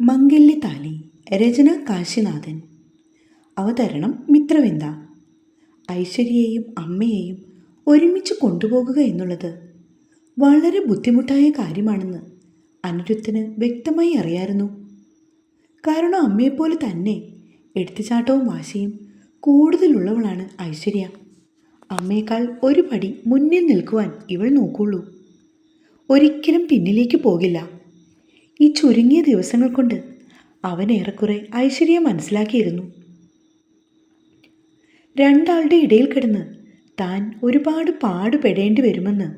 മംഗല്യതാലി രചന കാശിനാഥൻ. അവതരണം മിത്രവിന്ദ. ഐശ്വര്യയെയും അമ്മയെയും ഒരുമിച്ച് കൊണ്ടുപോകുക എന്നുള്ളത് വളരെ ബുദ്ധിമുട്ടായ കാര്യമാണെന്ന് അനിരുദ്ധന് വ്യക്തമായി അറിയായിരുന്നു കാരണം അമ്മയെപ്പോലെ തന്നെ എടുത്തുചാട്ടവും വാശിയും കൂടുതലുള്ളവളാണ് ഐശ്വര്യ. അമ്മയേക്കാൾ ഒരു പടി മുന്നിൽ നിൽക്കുവാൻ ഇവൾ നോക്കുള്ളൂ. ഒരിക്കലും പിന്നിലേക്ക് പോകില്ല. ഈ ചുരുങ്ങിയ ദിവസങ്ങൾ കൊണ്ട് അവൻ ഏറെക്കുറെ ഐശ്വര്യം മനസ്സിലാക്കിയിരുന്നു. രണ്ടാളുടെ ഇടയിൽ കിടന്ന് താൻ ഒരുപാട് പാടുപെടേണ്ടി വരുമെന്ന്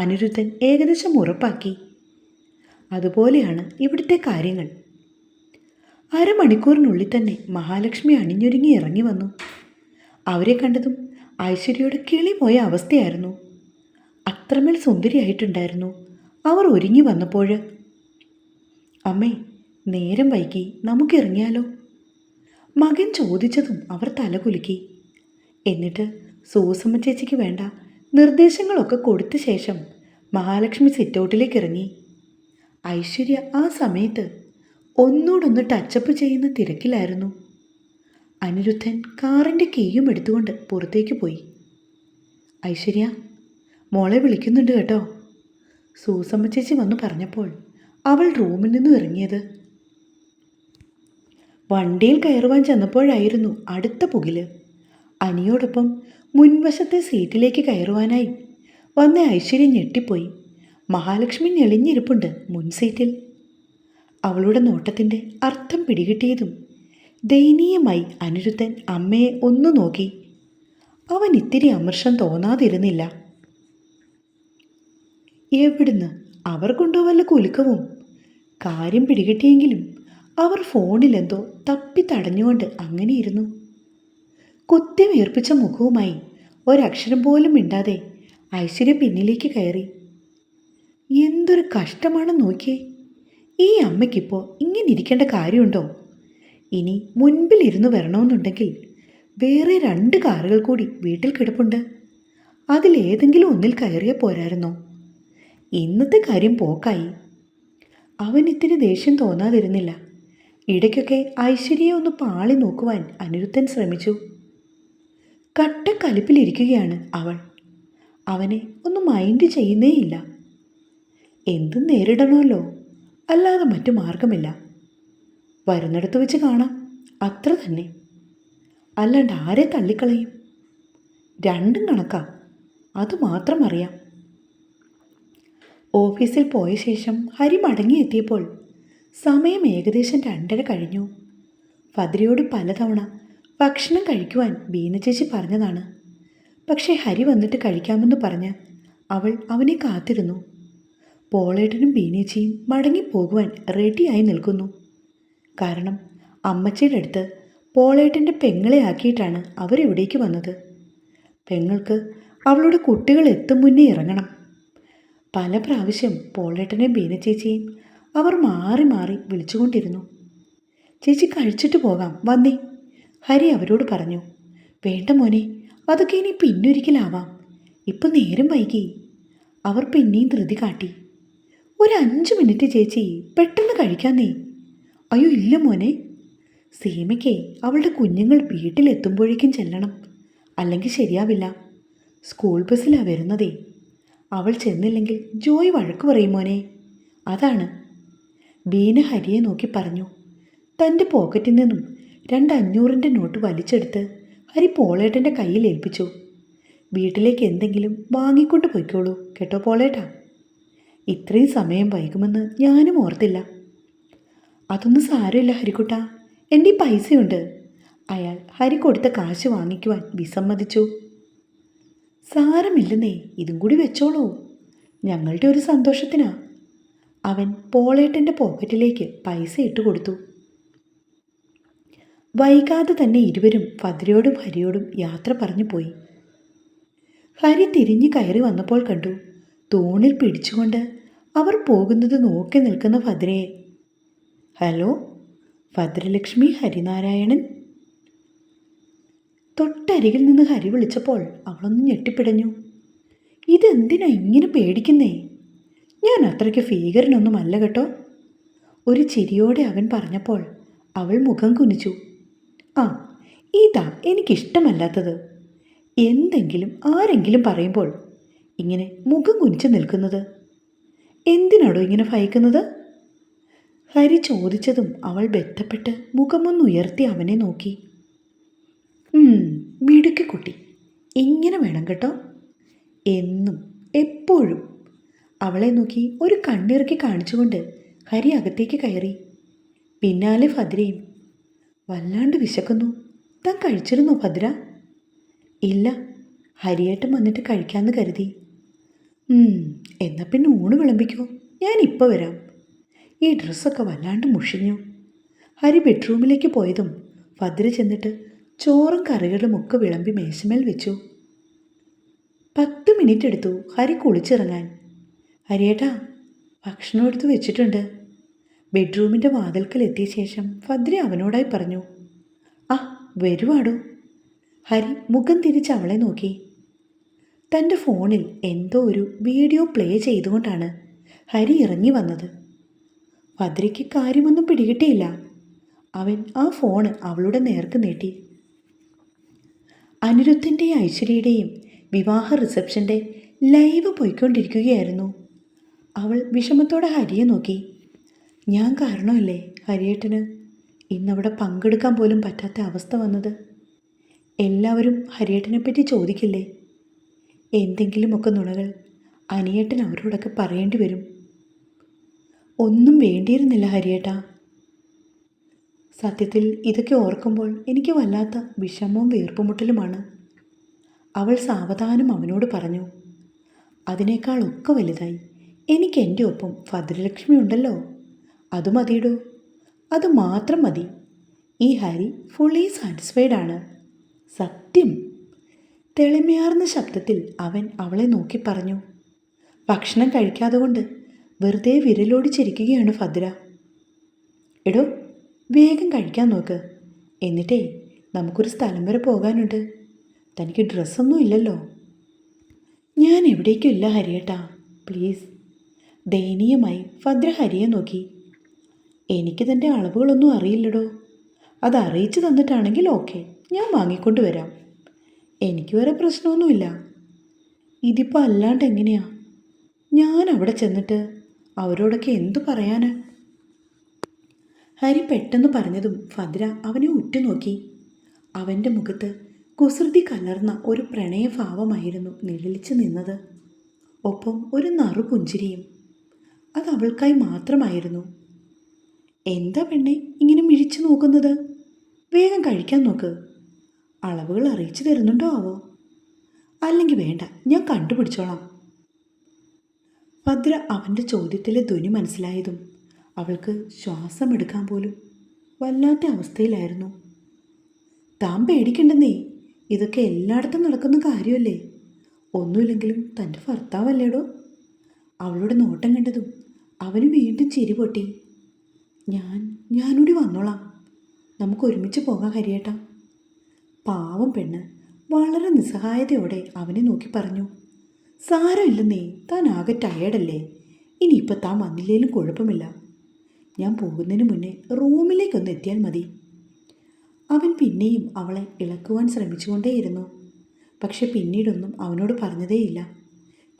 അനിരുദ്ധൻ ഏകദേശം ഉറപ്പാക്കി. അതുപോലെയാണ് ഇവിടുത്തെ കാര്യങ്ങൾ. അരമണിക്കൂറിനുള്ളിൽ തന്നെ മഹാലക്ഷ്മി അണിഞ്ഞൊരുങ്ങി ഇറങ്ങി വന്നു. അവരെ കണ്ടതും ഐശ്വര്യയുടെ കിളി പോയ അവസ്ഥയായിരുന്നു. അത്രമേൽ സുന്ദരിയായിട്ടുണ്ടായിരുന്നു. അവർ ഒരുങ്ങി വന്നപ്പോൾ അമ്മേ നേരം വൈകി. നമുക്കിറങ്ങിയാലോ മകൻ ചോദിച്ചതും അവർ തലകുലുക്കി എന്നിട്ട് സൂസമ്മ ചേച്ചിക്ക് വേണ്ട നിർദ്ദേശങ്ങളൊക്കെ കൊടുത്ത ശേഷം മഹാലക്ഷ്മി സിറ്റൗട്ടിലേക്ക് ഇറങ്ങി. ഐശ്വര്യ ആ സമയത്ത് ഒന്നോടൊന്ന് ടച്ചപ്പ് ചെയ്യുന്ന തിരക്കിലായിരുന്നു. അനിരുദ്ധൻ കാറിന്റെ കീയും എടുത്തുകൊണ്ട് പുറത്തേക്ക് പോയി. ഐശ്വര്യ മോളെ വിളിക്കുന്നുണ്ട് കേട്ടോ. സൂസമ്മ ചേച്ചി വന്നു പറഞ്ഞപ്പോൾ അവൾ റൂമിൽ നിന്നും ഇറങ്ങിയത്. വണ്ടിയിൽ കയറുവാൻ ചെന്നപ്പോഴായിരുന്നു അടുത്ത പുകിൽ. അനിയോടൊപ്പം മുൻവശത്തെ സീറ്റിലേക്ക് കയറുവാനായി വന്ന ഐശ്വര്യം ഞെട്ടിപ്പോയി. മഹാലക്ഷ്മി ഞെളിഞ്ഞിരിപ്പുണ്ട് മുൻ സീറ്റിൽ. അവളുടെ നോട്ടത്തിന്റെ അർത്ഥം പിടികിട്ടിയതും ദയനീയമായി അനിരുദ്ധൻ അമ്മയെ ഒന്നു നോക്കി. അവൻ ഇത്തിരി അമർഷം തോന്നാതിരുന്നില്ല. എവിടുന്ന്? അവർ കൊണ്ടുവല്ല കുലുക്കവും കാര്യം പിടികിട്ടിയെങ്കിലും അവർ ഫോണിലെന്തോ തപ്പി തടഞ്ഞുകൊണ്ട് അങ്ങനെയിരുന്നു. കുത്തി വീർപ്പിച്ച മുഖവുമായി ഒരക്ഷരം പോലും മിണ്ടാതെ ഐശ്വര്യ പിന്നിലേക്ക് കയറി. എന്തൊരു കഷ്ടമാണ് നോക്കിയേ. ഈ അമ്മയ്ക്കിപ്പോൾ ഇങ്ങനെ ഇരിക്കേണ്ട കാര്യമുണ്ടോ? ഇനി മുൻപിലിരുന്ന് വരണമെന്നുണ്ടെങ്കിൽ വേറെ രണ്ട് കാറുകൾ കൂടി വീട്ടിൽ കിടപ്പുണ്ട്. അതിലേതെങ്കിലും ഒന്നിൽ കയറിയ പോരായിരുന്നോ? ഇന്നത്തെ കാര്യം പോക്കായി. അവൻ ഇത്തിരി ദേഷ്യം തോന്നാതിരുന്നില്ല. ഇടയ്ക്കൊക്കെ ഐശ്വര്യയെ ഒന്ന് പാളി നോക്കുവാൻ അനിരുദ്ധൻ ശ്രമിച്ചു. കട്ട കലിപ്പിലിരിക്കുകയാണ് അവൾ. അവനെ ഒന്ന് മൈൻഡ് ചെയ്യുന്നേയില്ല. എന്തും നേരിടണമല്ലോ. അല്ലാതെ മറ്റു മാർഗമില്ല. വരുന്നിടത്ത് വെച്ച് കാണാം. അത്ര തന്നെ. അല്ലാണ്ട് ആരെ തള്ളിക്കളയും? രണ്ടും കണക്കാം. അത് മാത്രം അറിയാം. ഓഫീസിൽ പോയ ശേഷം ഹരി മടങ്ങിയെത്തിയപ്പോൾ സമയം ഏകദേശം രണ്ടര കഴിഞ്ഞു. ഫദ്രയോട് പലതവണ ഭക്ഷണം കഴിക്കുവാൻ ബീന ചേച്ചി പറഞ്ഞതാണ്. പക്ഷേ ഹരി വന്നിട്ട് കഴിക്കാമെന്ന് പറഞ്ഞ് അവൾ അവനെ കാത്തിരുന്നു. പോളേട്ടനും ബീനേച്ചിയും മടങ്ങിപ്പോകുവാൻ റെഡിയായി നിൽക്കുന്നു. കാരണം അമ്മച്ചിയുടെ അടുത്ത് പോളേട്ടന്റെ പെങ്ങളെ ആക്കിയിട്ടാണ് അവരിവിടേക്ക് വന്നത്. പെങ്ങൾക്ക് അവളുടെ കുട്ടികൾ എത്തും മുന്നേ ഇറങ്ങണം. പല പ്രാവശ്യം പോളേട്ടനെ ബീന ചേച്ചിയും അവർ മാറി മാറി വിളിച്ചുകൊണ്ടിരുന്നു. ചേച്ചി കഴിച്ചിട്ട് പോകാം വന്നേ ഹരി അവരോട് പറഞ്ഞു. വേണ്ട മോനെ അതൊക്കെ ഇനി പിന്നൊരിക്കലാവാം. ഇപ്പം നേരം വൈകി. അവർ പിന്നെയും ധൃതി കാട്ടി. ഒരു അഞ്ച് മിനിറ്റ് ചേച്ചി പെട്ടെന്ന് കഴിക്കാന്നേ. അയ്യോ ഇല്ല മോനെ. സീമയ്ക്ക് അവളുടെ കുഞ്ഞുങ്ങൾ വീട്ടിലെത്തുമ്പോഴേക്കും ചെല്ലണം. അല്ലെങ്കിൽ ശരിയാവില്ല. സ്കൂൾ ബസ്സിലാണ് വരുന്നതേ. അവൾ ചെന്നില്ലെങ്കിൽ ജോയ് വഴക്ക് പറയും മോനെ. അതാണ്. ബീന ഹരിയെ നോക്കി പറഞ്ഞു. തന്റെ പോക്കറ്റിൽ നിന്നും രണ്ട് അഞ്ഞൂറിന്റെ നോട്ട് വലിച്ചെടുത്ത് ഹരി പോളേട്ടന്റെ കയ്യിൽ ഏൽപ്പിച്ചു. വീട്ടിലേക്ക് എന്തെങ്കിലും വാങ്ങിക്കൊണ്ട് പോയിക്കോളൂ കേട്ടോ പോളേട്ടാ? ഇത്രയും സമയം വൈകുമെന്ന് ഞാനും ഓർത്തില്ല. അതൊന്നും സാരമില്ല ഹരിക്കുട്ട. എന്റെ ഈ പൈസയുണ്ട്. അയാൾ ഹരി കൊടുത്ത കാശ് വാങ്ങിക്കുവാൻ വിസമ്മതിച്ചു. സാരമില്ലെന്നേ ഇതും കൂടി വെച്ചോളൂ. ഞങ്ങളുടെ ഒരു സന്തോഷത്തിനാ. അവൻ പോളേട്ടന്റെ പോക്കറ്റിലേക്ക് പൈസ ഇട്ട് കൊടുത്തു. വൈകാതെ തന്നെ ഇരുവരും ഫദ്രയോടും ഹരിയോടും യാത്ര പറഞ്ഞു പോയി. ഹരി തിരിഞ്ഞു കയറി വന്നപ്പോൾ കണ്ടു തൂണിൽ പിടിച്ചുകൊണ്ട് അവർ പോകുന്നത് നോക്കി നിൽക്കുന്ന ഭദ്രയെ ഹലോ ഭദ്രലക്ഷ്മി ഹരിനാരായണൻ? തൊട്ടരികിൽ നിന്ന് ഹരി വിളിച്ചപ്പോൾ അവളൊന്ന് ഞെട്ടിപ്പിടഞ്ഞു. ഇതെന്തിനാ ഇങ്ങനെ പേടിക്കുന്നേ? ഞാൻ അത്രയ്ക്ക് ഭീകരനൊന്നുമല്ല കേട്ടോ. ഒരു ചിരിയോടെ അവൻ പറഞ്ഞപ്പോൾ അവൾ മുഖം കുനിച്ചു. ആ ഇതാ എനിക്കിഷ്ടമല്ലാത്തത്. എന്തെങ്കിലും ആരെങ്കിലും പറയുമ്പോൾ ഇങ്ങനെ മുഖം കുനിച്ച് നിൽക്കുന്നത്. എന്തിനാടോ ഇങ്ങനെ ഭയക്കുന്നത്? ഹരി ചോദിച്ചതും അവൾ ബന്ധപ്പെട്ട് മുഖമൊന്നുയർത്തി അവനെ നോക്കി. "ഉം, മിടുക്കി കുട്ടി ഇങ്ങനെ വേണം കേട്ടോ. എന്നും എപ്പോഴും. അവളെ നോക്കി ഒരു കണ്ണിറുക്കി കാണിച്ചുകൊണ്ട് ഹരി അകത്തേക്ക് കയറി. പിന്നാലെ ഭദ്രയും. വല്ലാണ്ട് വിശക്കുന്നു. താൻ കഴിച്ചിരുന്നോ ഭദ്ര? ഇല്ല ഹരിയേട്ടൻ വന്നിട്ട് കഴിക്കാമെന്ന് കരുതി. എന്നാൽ എന്നാ പിന്നെ ഊണ് വിളമ്പിക്കോ. ഞാൻ ഇപ്പോൾ വരാം. ഈ ഡ്രസ്സൊക്കെ വല്ലാണ്ട് മുഷിഞ്ഞു. ഹരി ബെഡ്റൂമിലേക്ക് പോയതും ഭദ്ര ചെന്നിട്ട് ചോറും കറികളും ഒക്കെ വിളമ്പി മേശമേൽ വെച്ചു. പത്ത് മിനിറ്റ് എടുത്തു ഹരി കുളിച്ചിറങ്ങാൻ. ഹരിയേട്ടാ ഭക്ഷണം എടുത്തു വെച്ചിട്ടുണ്ട്. ബെഡ്റൂമിന്റെ വാതിൽക്കൽ എത്തിയ ശേഷം ഭദ്രി അവനോടായി പറഞ്ഞു ആ വരുവാടോ. ഹരി മുഖം തിരിച്ച് അവളെ നോക്കി. തന്റെ ഫോണിൽ എന്തോ ഒരു വീഡിയോ പ്ലേ ചെയ്തുകൊണ്ടാണ് ഹരി ഇറങ്ങി വന്നത്. ഭദ്രയ്ക്ക് കാര്യമൊന്നും പിടികിട്ടിയില്ല. അവൻ ആ ഫോണ് അവളുടെ നേർക്ക് നീട്ടി. അനിരുദ്ധിന്റെയും ഐശ്വര്യയുടെയും വിവാഹ റിസപ്ഷന്റെ ലൈവ് പോയിക്കൊണ്ടിരിക്കുകയായിരുന്നു. അവൾ വിഷമത്തോടെ ഹരിയെ നോക്കി. ഞാൻ കാരണമല്ലേ ഹരിയേട്ടന്? ഇന്നവിടെ പങ്കെടുക്കാൻ പോലും പറ്റാത്ത അവസ്ഥ വന്നത്. എല്ലാവരും ഹരിയേട്ടനെ പറ്റി ചോദിക്കില്ലേ? എന്തെങ്കിലുമൊക്കെ നുണകൾ അനിയേട്ടൻ അവരോടൊക്കെ പറയേണ്ടി വരും. ഒന്നും വേണ്ടിയിരുന്നില്ല ഹരിയേട്ടാ. സത്യത്തിൽ ഇതൊക്കെ ഓർക്കുമ്പോൾ എനിക്ക് വല്ലാത്ത വിഷമവും വീർപ്പുമുട്ടലുമാണ്. അവൾ സാവധാനം അവനോട് പറഞ്ഞു അതിനേക്കാൾ ഒക്കെ വലുതായി. എനിക്ക് എന്റെ ഒപ്പം ഭദ്രലക്ഷ്മി ഉണ്ടല്ലോ. അത് മതിയിടോ? അത് മാത്രം മതി. ഈ ഹരി ഫുള്ളി സാറ്റിസ്ഫൈഡ് ആണ്. സത്യം? തെളിമയാർന്ന ശബ്ദത്തിൽ അവൻ അവളെ നോക്കി പറഞ്ഞു ഭക്ഷണം കഴിക്കാതെ കൊണ്ട് വെറുതെ വിരലോടിച്ചിരിക്കുകയാണ് ഭദ്ര. എടോ വേഗം കഴിക്കാൻ നോക്ക്. എന്നിട്ടേ നമുക്കൊരു സ്ഥലം വരെ പോകാനുണ്ട്. തനിക്ക് ഡ്രസ്സൊന്നും ഇല്ലല്ലോ. ഞാൻ എവിടേക്കും ഇല്ല ഹരിയേട്ടാ. പ്ലീസ്. ദയനീയമായി ഭദ്ര ഹരിയെ നോക്കി. എനിക്ക് തന്റെ അളവുകളൊന്നും അറിയില്ലടോ. അത് അറിയിച്ചു തന്നിട്ടാണെങ്കിൽ ഓക്കെ ഞാൻ വാങ്ങിക്കൊണ്ട് വരാം. എനിക്ക് വേറെ പ്രശ്നമൊന്നുമില്ല. ഇതിപ്പോൾ അല്ലാണ്ട് എങ്ങനെയാ? ഞാൻ അവിടെ ചെന്നിട്ട് അവരോടൊക്കെ എന്തു പറയാനാ? ഹരി പെട്ടെന്ന് പറഞ്ഞതും ഭദ്ര അവനെ ഉറ്റുനോക്കി. അവന്റെ മുഖത്ത് കുസൃതി കലർന്ന ഒരു പ്രണയഭാവമായിരുന്നു നിഴലിച്ചു നിന്നത്. ഒപ്പം ഒരു നറുപുഞ്ചിരിയും അത് അവൾക്കായി മാത്രമായിരുന്നു. എന്താ പെണ്ണെ ഇങ്ങനെ മിഴിച്ചു നോക്കുന്നത്? വേഗം കഴിക്കാൻ നോക്ക്. അളവുകൾ അറിയിച്ചു തരുന്നുണ്ടോ ആവോ? അല്ലെങ്കിൽ വേണ്ട ഞാൻ കണ്ടുപിടിച്ചോളാം. ഭദ്ര അവന്റെ ചോദ്യത്തിലെ ധ്വനി മനസ്സിലായതും അവൾക്ക് ശ്വാസം എടുക്കാൻ പോലും വല്ലാത്ത അവസ്ഥയിലായിരുന്നു. താൻ പേടിക്കണ്ടെന്നേ ഇതൊക്കെ എല്ലായിടത്തും നടക്കുന്ന കാര്യമല്ലേ? ഒന്നുമില്ലെങ്കിലും തന്റെ ഭർത്താവല്ലേടോ? അവളുടെ നോട്ടം കണ്ടതും അവന് വീണ്ടും ചിരി പൊട്ടി. ഞാൻ ഞാനൂടി വന്നോളാം. നമുക്ക് ഒരുമിച്ച് പോകാം കരിയേട്ട പാവം പെണ്ണ് വളരെ നിസ്സഹായതയോടെ അവനെ നോക്കി പറഞ്ഞു. സാരമില്ലെന്നേ താൻ ആകെ ടയേർഡല്ലേ ഇനിയിപ്പോൾ താൻ വന്നില്ലേലും കുഴപ്പമില്ല. ഞാൻ പോകുന്നതിന് മുന്നേ റൂമിലേക്കൊന്ന് എത്തിയാൽ മതി. അവൻ പിന്നെയും അവളെ ഇളക്കുവാൻ ശ്രമിച്ചുകൊണ്ടേയിരുന്നു. പക്ഷെ പിന്നീടൊന്നും അവനോട് പറഞ്ഞതേയില്ല.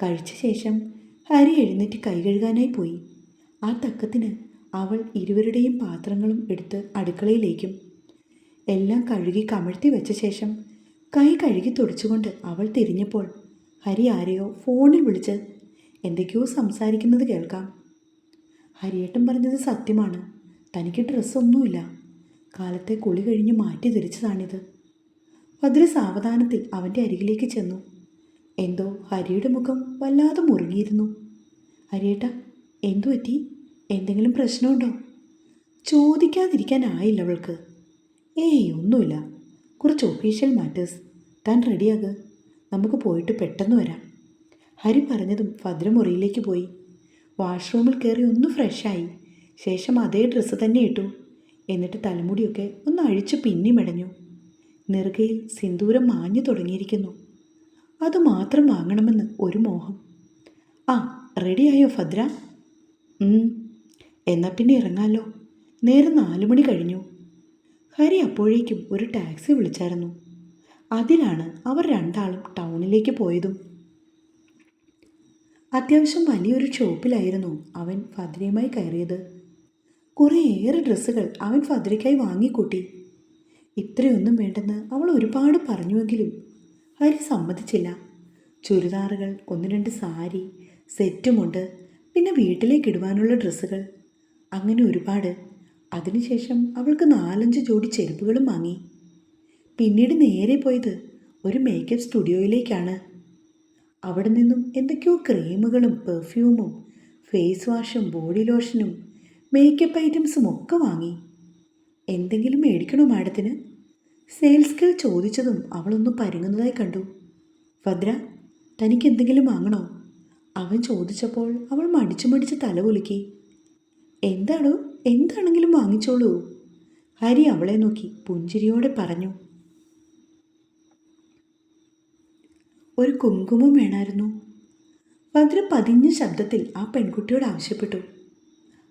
കഴിച്ച ശേഷം ഹരി എഴുന്നേറ്റ് കൈ കഴുകാനായി പോയി. ആ തക്കത്തിന് അവൾ ഇരുവരുടെയും പാത്രങ്ങളും എടുത്ത് അടുക്കളയിലേക്കും എല്ലാം കഴുകി കമഴ്ത്തി വെച്ച ശേഷം കൈ കഴുകി തുടച്ചുകൊണ്ട് അവൾ തിരിഞ്ഞപ്പോൾ ഹരി ആരെയോ ഫോണിൽ വിളിച്ച് എന്തൊക്കെയോ സംസാരിക്കുന്നത് കേൾക്കാം. ഹരിയേട്ടൻ പറഞ്ഞത് സത്യമാണ്. തനിക്ക് ഡ്രസ്സൊന്നുമില്ല. കാലത്തെ കുളി കഴിഞ്ഞ് മാറ്റി ധരിച്ചതാണിത്. ഭദ്ര സാവധാനത്തിൽ അവന്റെ അരികിലേക്ക് ചെന്നു. എന്തോ ഹരിയുടെ മുഖം വല്ലാതെ മുറുകിയിരുന്നു. ഹരിയേട്ട എന്തു പറ്റി? എന്തെങ്കിലും പ്രശ്നമുണ്ടോ? ചോദിക്കാതിരിക്കാനായില്ല അവൾക്ക്. ഏയ് ഒന്നുമില്ല. കുറച്ച് ഒഫീഷ്യൽ മാറ്റേഴ്സ് താൻ റെഡിയാകുക നമുക്ക് പോയിട്ട് പെട്ടെന്ന് വരാം. ഹരി പറഞ്ഞതും ഭദ്ര മുറിയിലേക്ക് പോയി. വാഷ്റൂമിൽ കയറി ഒന്ന് ഫ്രഷായി. ശേഷം അതേ ഡ്രസ്സ് തന്നെ ഇട്ടു. എന്നിട്ട് തലമുടിയൊക്കെ ഒന്ന് അഴിച്ച് പിന്നി മെടഞ്ഞു നെറുകയിൽ സിന്ദൂരം മാഞ്ഞു തുടങ്ങിയിരിക്കുന്നു. അതുമാത്രം വാങ്ങണമെന്ന് ഒരു മോഹം. ആ റെഡിയായോ ഭദ്ര. എന്നാൽ പിന്നെ ഇറങ്ങാലോ. നേരെ നാലു മണി കഴിഞ്ഞു. ഹരി അപ്പോഴേക്കും ഒരു ടാക്സി വിളിച്ചായിരുന്നു. അതിലാണ് അവർ രണ്ടാളും ടൗണിലേക്ക് പോയതും. അത്യാവശ്യം വലിയൊരു ഷോപ്പിലായിരുന്നു അവൻ ഫദ്രയുമായി കയറിയത്. കുറേയേറെ ഡ്രസ്സുകൾ അവൻ ഫദ്രയ്ക്കായി വാങ്ങിക്കൂട്ടി. ഇത്രയൊന്നും വേണ്ടെന്ന് അവൾ ഒരുപാട് പറഞ്ഞുവെങ്കിലും ഹരി സമ്മതിച്ചില്ല. ചുരിദാറുകൾ ഒന്ന് രണ്ട് സാരി സെറ്റുമുണ്ട് പിന്നെ വീട്ടിലേക്ക് ഇടുവാനുള്ള ഡ്രസ്സുകൾ. അങ്ങനെ ഒരുപാട്. അതിനുശേഷം അവൾക്ക് നാലഞ്ച് ജോഡി ചെരുപ്പുകളും വാങ്ങി. പിന്നീട് നേരെ പോയത് ഒരു മേക്കപ്പ് സ്റ്റുഡിയോയിലേക്കാണ്. അവിടെ നിന്നും എന്തൊക്കെയോ ക്രീമുകളും പെർഫ്യൂമും ഫേസ് വാഷും ബോഡി ലോഷനും മേക്കപ്പ് ഐറ്റംസും ഒക്കെ വാങ്ങി. എന്തെങ്കിലും മേടിക്കണോ മാഡത്തിന്? സെയിൽസ് ഗേൾ ചോദിച്ചതും അവളൊന്ന് പരുങ്ങുന്നതായി കണ്ടു. ഭദ്ര തനിക്ക് എന്തെങ്കിലും വാങ്ങണോ? അവൻ ചോദിച്ചപ്പോൾ അവൾ മടിച്ചു മടിച്ച് തല കുലുക്കി. എന്താണോ എന്താണെങ്കിലും വാങ്ങിച്ചോളൂ. ഹരി അവളെ നോക്കി പുഞ്ചിരിയോടെ പറഞ്ഞു. ഒരു കുങ്കുമം വേണമായിരുന്നു ഭദ്ര പതിഞ്ഞ ശബ്ദത്തിൽ ആ പെൺകുട്ടിയോട് ആവശ്യപ്പെട്ടു.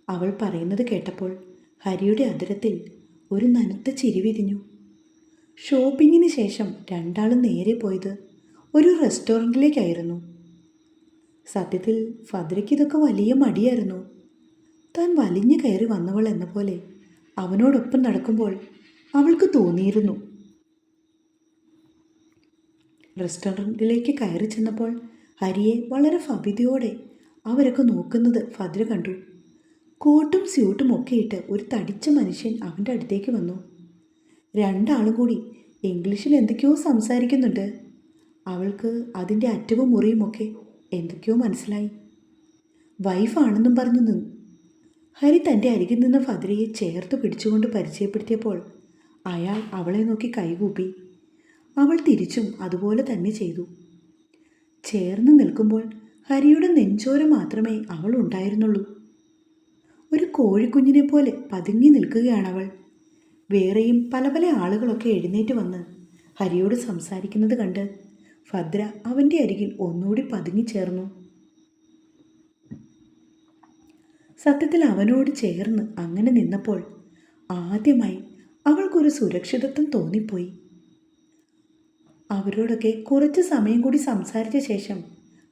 അവൾ പറയുന്നത് കേട്ടപ്പോൾ ഹരിയുടെ അതിരത്തിൽ ഒരു നനുത്ത ചിരി വിരിഞ്ഞു. ഷോപ്പിങ്ങിന് ശേഷം രണ്ടാളും നേരെ പോയത് ഒരു റെസ്റ്റോറന്റിലേക്കായിരുന്നു സത്യത്തിൽ ഫദ്രയ്ക്ക് ഇതൊക്കെ വലിയ മടിയായിരുന്നു. താൻ വലിഞ്ഞു കയറി വന്നവൾ എന്ന പോലെ അവനോടൊപ്പം നടക്കുമ്പോൾ അവൾക്ക് തോന്നിയിരുന്നു. റെസ്റ്റോറന്റിലേക്ക് കയറി ചെന്നപ്പോൾ ഹരിയെ വളരെ ഭവ്യതയോടെ അവരൊക്കെ നോക്കുന്നത് ഫദ്ര കണ്ടു. കോട്ടും സ്യൂട്ടും ഒക്കെ ഇട്ട് ഒരു തടിച്ച മനുഷ്യൻ അവന്റെ അടുത്തേക്ക് വന്നു. രണ്ടാളും കൂടി ഇംഗ്ലീഷിൽ എന്തൊക്കെയോ സംസാരിക്കുന്നുണ്ട്. അവൾക്ക് അതിന്റെ അറ്റവും മുറിയുമൊക്കെ എന്തൊക്കെയോ മനസ്സിലായി. വൈഫാണെന്നും പറഞ്ഞു നിന്നു. ഹരി തന്റെ അരികിൽ നിന്ന് ഫദ്രയെ ചേർത്ത് പിടിച്ചുകൊണ്ട് പരിചയപ്പെടുത്തിയപ്പോൾ അയാൾ അവളെ നോക്കി കൈകൂപ്പി. അവൾ തിരിച്ചും അതുപോലെ തന്നെ ചെയ്തു. ചേർന്ന് നിൽക്കുമ്പോൾ ഹരിയുടെ നെഞ്ചോര മാത്രമേ അവൾ ഉണ്ടായിരുന്നുള്ളൂ. ഒരു കോഴിക്കുഞ്ഞിനെ പോലെ പതുങ്ങി നിൽക്കുകയാണ് അവൾ. വേറെയും പല പല ആളുകളൊക്കെ എഴുന്നേറ്റ് വന്ന് ഹരിയോട് സംസാരിക്കുന്നത് കണ്ട് ഭദ്ര അവന്റെ അരികിൽ ഒന്നുകൂടി പതുങ്ങി ചേർന്നു. സത്യത്തിൽ അവനോട് ചേർന്ന് അങ്ങനെ നിന്നപ്പോൾ ആദ്യമായി അവൾക്കൊരു സുരക്ഷിതത്വം തോന്നിപ്പോയി. അവരോടൊക്കെ കുറച്ച് സമയം കൂടി സംസാരിച്ച ശേഷം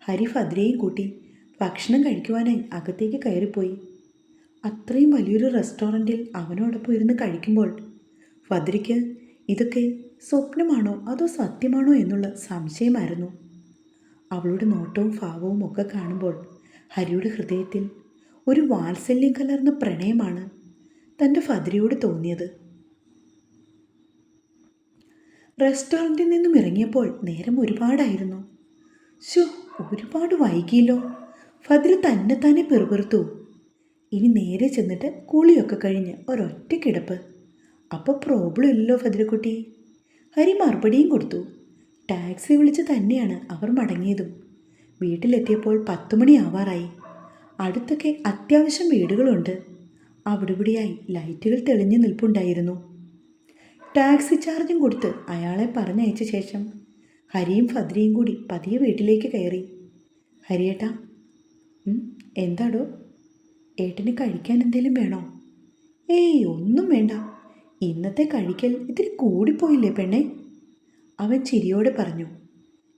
ഹരി ഭദ്രയും കൂട്ടി ഭക്ഷണം കഴിക്കുവാനായി അകത്തേക്ക് കയറിപ്പോയി. അത്രയും വലിയൊരു റെസ്റ്റോറന്റിൽ അവനോടൊപ്പം ഇരുന്ന് കഴിക്കുമ്പോൾ ഭദ്രയ്ക്ക് ഇതൊക്കെ സ്വപ്നമാണോ അതോ സത്യമാണോ എന്നുള്ള സംശയമായിരുന്നു. അവളുടെ നോട്ടവും ഭാവവും ഒക്കെ കാണുമ്പോൾ ഹരിയുടെ ഹൃദയത്തിൽ ഒരു വാത്സല്യം കലർന്ന പ്രണയമാണ് തന്റെ ഫദ്രയോട് തോന്നിയത്. റെസ്റ്റോറന്റിൽ നിന്നും ഇറങ്ങിയപ്പോൾ നേരം ഒരുപാടായിരുന്നു. ശോ ഒരുപാട് വൈകിയല്ലോ. ഫദർ തന്നെ തന്നെ പെറുപെറുത്തു. ഇനി നേരെ ചെന്നിട്ട് കുളിയൊക്കെ കഴിഞ്ഞ് ഒരൊറ്റ കിടപ്പ്. അപ്പോൾ പ്രോബ്ലം ഇല്ലല്ലോ ഫതിലക്കുട്ടി ഹരി മറുപടിയും കൊടുത്തു. ടാക്സി വിളിച്ച് തന്നെയാണ് അവർ മടങ്ങിയതും. വീട്ടിലെത്തിയപ്പോൾ പത്ത് മണി ആവാറായി. അടുത്തൊക്കെ അത്യാവശ്യം വീടുകളുണ്ട്. അവിടെവിടെയായി ലൈറ്റുകൾ തെളിഞ്ഞു നിൽപ്പുണ്ടായിരുന്നു. ടാക്സി ചാർജും കൊടുത്ത് അയാളെ പറഞ്ഞയച്ച ശേഷം ഹരിയും ഫദ്രയും കൂടി പതിയെ വീട്ടിലേക്ക് കയറി. ഹരിയേട്ടാ എന്താടോ? ഏട്ടന് കഴിക്കാൻ എന്തെങ്കിലും വേണോ? ഏയ് ഒന്നും വേണ്ട. ഇന്നത്തെ കഴിക്കൽ ഇത്തിരി കൂടിപ്പോയില്ലേ പെണ്ണെ? അവൻ ചിരിയോടെ പറഞ്ഞു.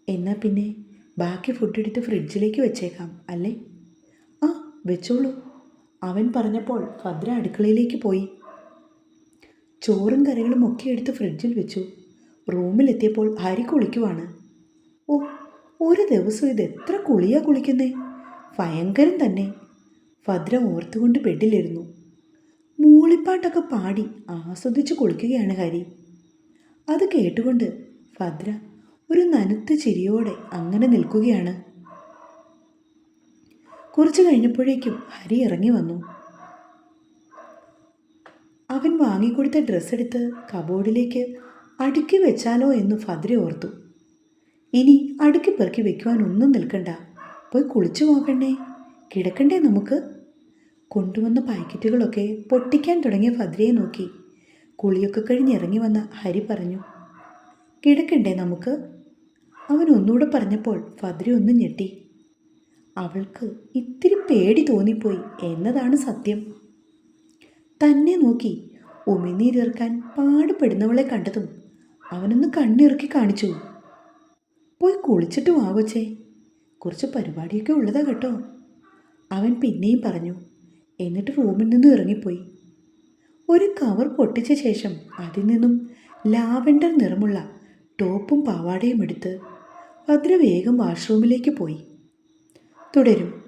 എന്നാൽ പിന്നെ ബാക്കി ഫുഡ് എടുത്ത് ഫ്രിഡ്ജിലേക്ക് വെച്ചേക്കാം അല്ലേ? ആ വെച്ചോളൂ. അവൻ പറഞ്ഞപ്പോൾ ഭദ്ര അടുക്കളയിലേക്ക് പോയി. ചോറും കറികളും ഒക്കെ എടുത്ത് ഫ്രിഡ്ജിൽ വെച്ചു. റൂമിലെത്തിയപ്പോൾ ഹരി കുളിക്കുവാണ്. ഓ ഒരു ദിവസം ഇത് എത്ര കുളിയാ കുളിക്കുന്നേ? ഭയങ്കരം തന്നെ. ഭദ്ര ഓർത്തുകൊണ്ട് ബെഡിലിരുന്നു. മൂളിപ്പാട്ടൊക്കെ പാടി ആസ്വദിച്ച് കുളിക്കുകയാണ് ഹരി. അത് കേട്ടുകൊണ്ട് ഭദ്ര ഒരു നനുത്ത ചിരിയോടെ അങ്ങനെ നിൽക്കുകയാണ്. കുറച്ച് കഴിഞ്ഞപ്പോഴേക്കും ഹരി ഇറങ്ങി വന്നു. അവൻ വാങ്ങിക്കൊടുത്ത ഡ്രസ്സ് എടുത്ത് കബോർഡിലേക്ക് അടുക്കി വെച്ചാലോ എന്ന് ഫദ്രി ഓർത്തു. ഇനി അടുക്കി പെറുക്കി വെക്കുവാൻ ഒന്നും നിൽക്കണ്ട. പോയി കുളിച്ചു നോക്കണ്ടേ. കിടക്കണ്ടേ നമുക്ക്? കൊണ്ടുവന്ന പാക്കറ്റുകളൊക്കെ പൊട്ടിക്കാൻ തുടങ്ങിയ ഫദ്രിയെ നോക്കി. കുളിയൊക്കെ കഴിഞ്ഞിറങ്ങി വന്ന ഹരി പറഞ്ഞു കിടക്കണ്ടേ നമുക്ക്? അവൻ ഒന്നുകൂടെ പറഞ്ഞപ്പോൾ ഫദ്രി ഒന്ന് ഞെട്ടി. അവൾക്ക് ഇത്തിരി പേടി തോന്നിപ്പോയി എന്നതാണ് സത്യം. തന്നെ നോക്കി ഉമിനീരിറക്കാൻ പാടുപെടുന്നവളെ കണ്ടതും അവനൊന്ന് കണ്ണിറുക്കി കാണിച്ചു. പോയി കുളിച്ചിട്ട് വാ കുറച്ച് പരിപാടിയൊക്കെ ഉള്ളതാ കേട്ടോ. അവൻ പിന്നെയും പറഞ്ഞു. എന്നിട്ട് റൂമിൽ നിന്ന് ഇറങ്ങിപ്പോയി. ഒരു കവർ പൊട്ടിച്ച ശേഷം അതിൽ നിന്നും ലാവെൻഡർ നിറമുള്ള ടോപ്പും പാവാടയും എടുത്ത് ഭദ്ര വേഗം വാഷ്റൂമിലേക്ക് പോയി. തുടരും.